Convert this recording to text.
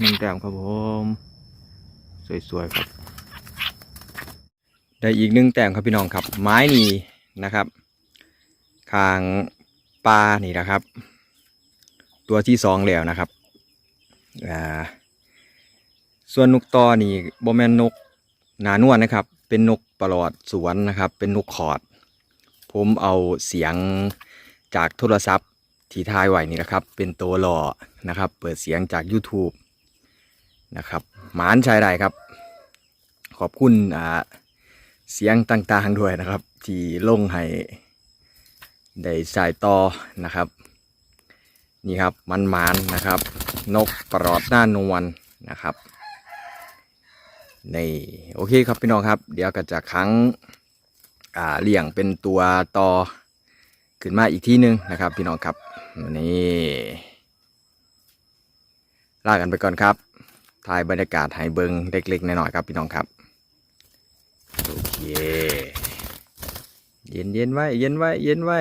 หนึ่งแต้มครับผม สวยๆครับ ได้อีกหนึ่งแต้มครับพี่น้องครับ ไม้นี่นะครับคางปลานี่นะครับ ตัวที่สองแล้วนะครับอ่าส่วนนกตอนี่โบแมนนกหนานวลนะครับ เป็นนกปลอดสวนนะครับ เป็นนกขอด ผมเอาเสียงจากโทรศัพท์ที่ทายไว้นี่นะครับ เป็นตัวหล่อนะครับ เปิดเสียงจาก YouTube นะครับ หมานชายได้ครับ ขอบคุณอ่าเสียงต่างๆด้วยนะครับ ที่ลงให้ได้สายต่อนะครับ นี่ครับมันหมานนะครับ นกปลอดหน้านวลนะครับนี่โอเคครับพี่น้องครับ เดี๋ยวก็จะครั้งอ่าเลี่ยงเป็นตัวต่อขึ้นมาอีกที่หนึ่งนะครับ พี่น้องครับนี่ลากันไปก่อนครับ ถ่ายบรรยากาศให้เบิงเล็กๆหน่อยๆครับพี่น้องครับ โอเค เย็นเย็นๆไว้ เย็นไว้ เย็นไว้